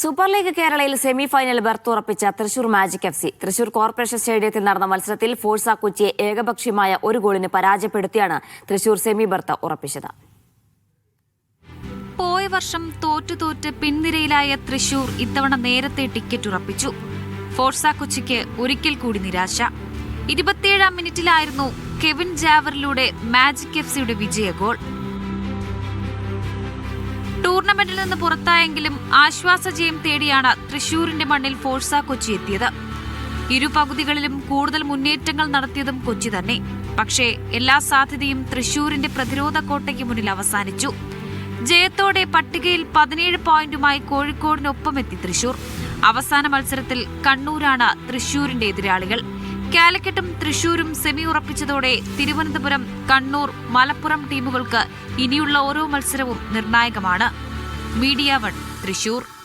Super league കേരളയിൽ semi final berth ഉറപ്പിച്ച Thrissur magic F C. Thrissur corporation സ്റ്റേഡിയത്തിൽ നടന്ന മത്സരത്തിൽ ഫോഴ്സ കൊച്ചിയെ ഏകപക്ഷീയമായ ഒരു ഗോളിന് പരാജയപ്പെടുത്തിയാണ് തൃശൂർ സെമി ബർത്ത് ഉറപ്പിച്ചത്. പോയ വർഷം തോറ്റു തോറ്റ് പിൻനിരയിലായ തൃശൂർ ഇത്തവണ നേരത്തെ ടിക്കറ്റ് ഉറപ്പിച്ചു. ഫോഴ്സ കൊച്ചിക്ക് ഒരിക്കൽ കൂടി നിരാശ. ഇരുപത്തിയേഴാം മിനിറ്റിലായിരുന്നു കെവിൻ ജാവറിലൂടെ മാജിക് എഫ് സിയുടെ വിജയ ഗോൾ. ടൂർണമെന്റിൽ നിന്ന് പുറത്തായെങ്കിലും ആശ്വാസ ജയം തേടിയാണ് തൃശൂരിന്റെ മണ്ണിൽ ഫോഴ്സ കൊച്ചി എത്തിയത്. ഇരു പകുതികളിലും കൂടുതൽ മുന്നേറ്റങ്ങൾ നടത്തിയതും കൊച്ചി തന്നെ. പക്ഷേ എല്ലാ സാധ്യതയും തൃശൂരിന്റെ പ്രതിരോധ കോട്ടയ്ക്ക് മുന്നിൽ അവസാനിച്ചു. ജയത്തോടെ പട്ടികയിൽ പതിനേഴ് പോയിന്റുമായി കോഴിക്കോടിനൊപ്പം എത്തി തൃശൂർ. അവസാന മത്സരത്തിൽ കണ്ണൂരാണ് തൃശൂരിന്റെ എതിരാളികൾ. കാലിക്കറ്റും തൃശൂരും സെമി ഉറപ്പിച്ചതോടെ തിരുവനന്തപുരം കണ്ണൂർ മലപ്പുറം ടീമുകൾക്ക് ഇനിയുള്ള ഓരോ മത്സരവും നിർണായകമാണ്. Media one Thrissur.